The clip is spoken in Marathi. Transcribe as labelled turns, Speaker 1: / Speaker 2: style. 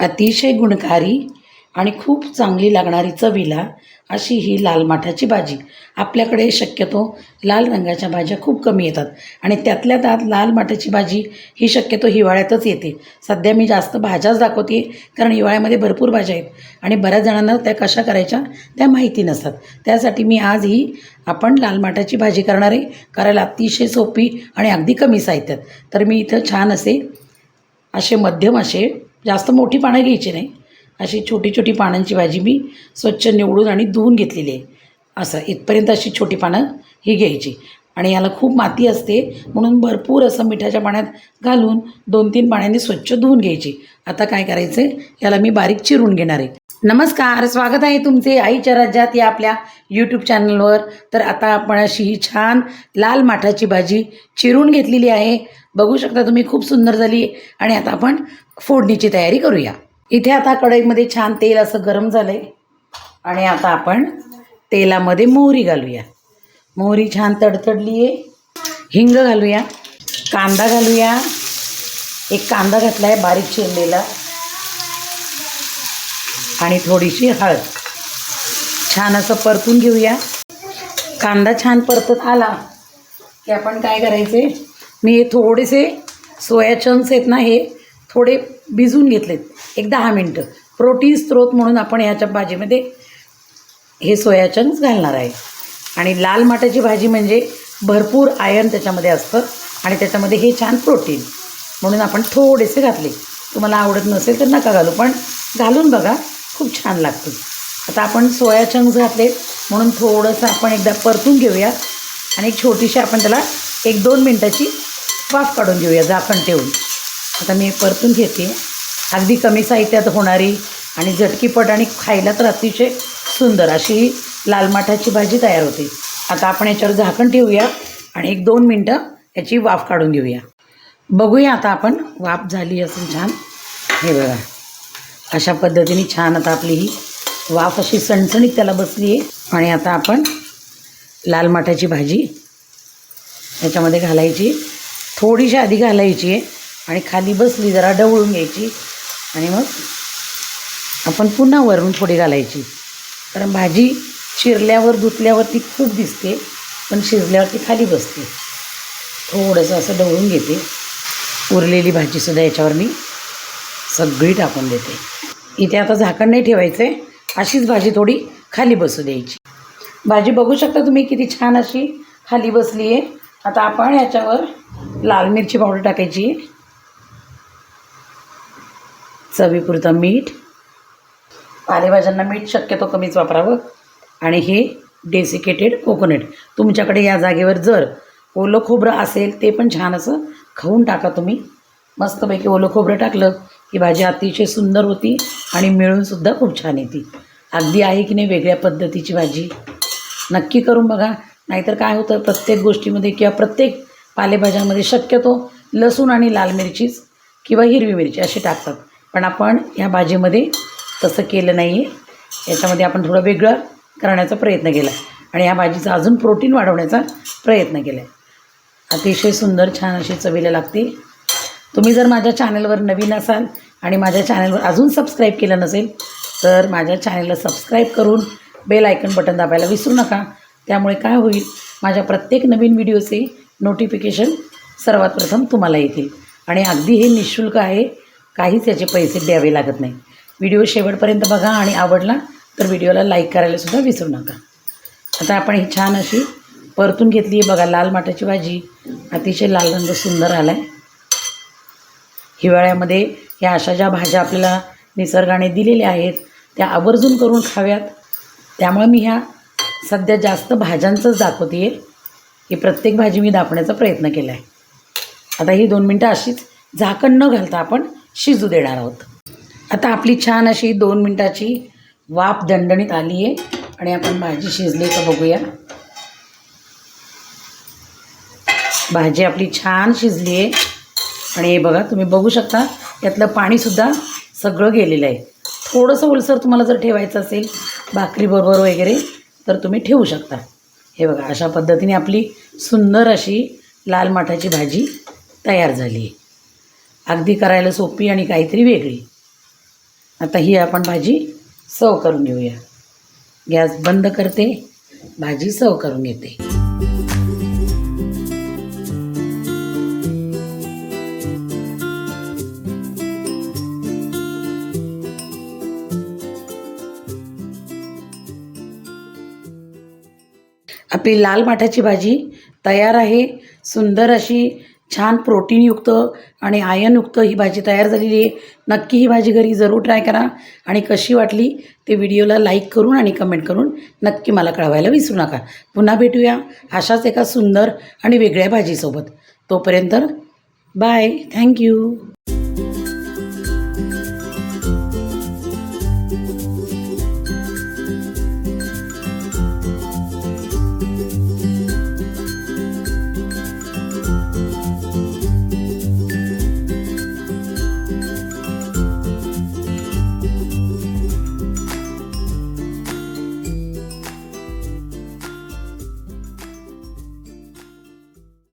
Speaker 1: अतिशय गुणकारी आणि खूप चांगली लागणारी चवीला अशी ही लाल माठाची भाजी. आपल्याकडे शक्यतो लाल रंगाच्या भाज्या खूप कमी येतात आणि त्यातल्या त्यात लाल माठाची भाजी ही शक्यतो हिवाळ्यातच येते. सध्या मी जास्त भाज्याच दाखवते कारण हिवाळ्यामध्ये भरपूर भाज्या आहेत आणि बऱ्याच जणांना त्या कशा करायच्या त्या माहिती नसतात. त्यासाठी मी आज ही आपण लाल माठाची भाजी करणार आहे करायला अतिशय सोपी आणि अगदी कमी साहित्यात. तर मी इथं छान असे असे मध्यम असे जास्त मोठी पानं घ्यायची नाही. अशी छोटी छोटी पानांची भाजी मी स्वच्छ निवडून आणि धुवून घेतलेली आहे. असं इथपर्यंत अशी छोटी पानं ही घ्यायची. आणि याला खूप माती असते म्हणून भरपूर असं मिठाच्या पाण्यात घालून दोन तीन पाण्याने स्वच्छ धुवून घ्यायची. आता काय करायचं आहे याला मी बारीक चिरून घेणार आहे. नमस्कार स्वागत आहे तुमचे आईच्या राज्यात या आपल्या यूट्यूब चॅनलवर तर आता आपण अशी ही छान लाल माठाची भाजी चिरून घेतलेली आहे. बघू शकता तुम्ही खूप सुंदर झाली. आणि आता आपण फोडणीची तयारी करूया. इथे आता कढईमध्ये छान तेल असं गरम झालं आहे आणि आता आपण तेलामध्ये मोहरी घालूया. मोहरी छान तडतडली आहे हिंग घालूया. कांदा घालूया. एक कांदा घातला आहे बारीक चिरलेला. आणि थोडीशी हळद. छान असं परतून घेऊया. कांदा छान परतत आला की आपण काय करायचे? मी हे थोडेसे सोया चंक्स आहेत ना हे थोडे भिजून घेतलेत. एक दहा मिनटं. प्रोटीन स्त्रोत म्हणून आपण ह्याच्या भाजीमध्ये हे सोया चंक्स घालणार आहे. आणि लाल माठाची भाजी म्हणजे भरपूर आयर्न त्याच्यामध्ये असतं आणि त्याच्यामध्ये हे छान प्रोटीन म्हणून आपण थोडेसे घातले. तुम्हाला आवडत नसेल तर नका घालू पण घालून बघा. खूप छान लागते. आता आपण सोया चंक्स घातले म्हणून थोडंसं आपण एकदा परतून घेऊया. आणि एक छोटीशी आपण त्याला एक दोन मिनटाची वाफ काढून घेऊया झाकण ठेवून. आता मी परतून घेते. अगदी कमी साहित्यात होणारी आणि झटकीपट आणि खायला तर अतिशय सुंदर अशी ही लाल माठाची भाजी तयार होते. आता आपण याच्यावर झाकण ठेवूया आणि एक दोन मिनटं याची वाफ काढून घेऊया. बघूया आता आपण वाफ झाली असेल छान. हे बघा. अशा पद्धतीने छान आता आपली ही वाफ अशी सणसणीत त्याला बसली आहे आणि आता आपण लाल माठाची भाजी याच्यामध्ये घालायची. थोडीशी आधी घालायची आहे. आणि खाली बसली जरा डवळून घ्यायची. आणि मग आपण पुन्हा वरून थोडी घालायची. कारण भाजी चिरल्यावर धुतल्यावर ती खूप दिसते पण शिजल्यावर ती खाली बसते. थोडंसं असं डवळून घेते. उरलेली भाजीसुद्धा याच्यावर मी सगळी टाकून देते. इथे आता झाकण नाही ठेवायचं. आहे अशीच भाजी थोडी खाली बसू द्यायची. भाजी बघू शकता तुम्ही किती छान अशी खाली बसली आहे. आता आपण याच्यावर लाल मिरची पावडर टाकायची. चवीपुरतं मीठ. पालेभाज्यांना मीठ शक्यतो कमीच वापरावं. आणि हे डेसिकेटेड कोकोनट तुमच्याकडे या जागेवर जर ओलं खोबरं असेल ते पण छान असं खाऊन टाका तुम्ही. मस्तपैकी ओलं खोबरं टाकलं ही भाजी अतिशय सुंदर होती आणि मिळूनसुद्धा खूप छान येते. अगदी आहे की नाही वेगळ्या पद्धतीची भाजी. नक्की करून बघा. नाहीतर काय होतं प्रत्येक गोष्टीमध्ये किंवा प्रत्येक पालेभाज्यांमध्ये शक्यतो लसूण आणि लाल मिरचीच किंवा हिरवी मिरची अशी टाकतात. पण आपण ह्या भाजीमध्ये तसं केलं नाही आहे याच्यामध्ये आपण थोडं वेगळं करण्याचा प्रयत्न केला. आणि ह्या भाजीचा अजून प्रोटीन वाढवण्याचा प्रयत्न केला आहे अतिशय सुंदर छान अशी चवीला लागते. तुम्ही जर माझ्या चॅनलवर नवीन असाल आणि माझ्या चॅनलवर अजून सबस्क्राईब केलं नसेल तर माझ्या चॅनलला सबस्क्राईब करून बेल आयकन बटन दाबायला विसरू नका. त्यामुळे काय होईल माझ्या प्रत्येक नवीन व्हिडिओचे नोटिफिकेशन सर्वात प्रथम तुम्हाला येतील. आणि अगदी हे निःशुल्क आहे काहीच याचे पैसे द्यावे लागत नाही. व्हिडिओ शेवटपर्यंत बघा आणि आवडला तर व्हिडिओला लाईक करायला सुद्धा विसरू नका. आता आपण ही छान अशी परतून घेतली आहे बघा लाल माठाची भाजी. अतिशय लाल रंग सुंदर आला आहे हिवाळ्यामध्ये ह्या अशा ज्या भाज्या आपल्याला निसर्गाने दिलेल्या आहेत त्या आवर्जून करून खाव्यात. त्यामुळे मी ह्या सध्या जास्त भाज्यांचंच दाखवते आहे ही प्रत्येक भाजी मी दाखवण्याचा प्रयत्न केला आहे आता ही दोन मिनटं अशीच झाकण न घालता आपण शिजू देणार आहोत. आता आपली छान अशी दोन मिनटाची वाफ दणदणीत आली आहे आणि आपण भाजी शिजली का बघूया. भाजी आपली छान शिजली आहे आणि हे बघा तुम्ही बघू शकता यातलं पाणीसुद्धा सगळं गेलेलं आहे. थोडंसं ओलसर तुम्हाला जर ठेवायचं असेल भाकरीबरोबर वगैरे तर तुम्ही ठेवू शकता. हे बघा अशा पद्धतीने आपली सुंदर अशी लाल माठाची भाजी तयार झाली आहे. अगदी करायला सोपी आणि काहीतरी वेगळी. आता ही आपण भाजी सर्व करून घेऊया. गॅस बंद करते भाजी सर्व करून घेते. आपली लाल माठाची भाजी तयार आहे. सुंदर अशी छान प्रोटीनयुक्त आणि आयनयुक्त ही भाजी तयार झालेली आहे. नक्की ही भाजी घरी जरूर ट्राय करा. आणि कशी वाटली ते व्हिडिओला लाईक करून आणि कमेंट करून नक्की मला कळवायला विसरू नका. पुन्हा भेटूया अशाच एका सुंदर आणि वेगळ्या भाजीसोबत. तोपर्यंत बाय थँक्यू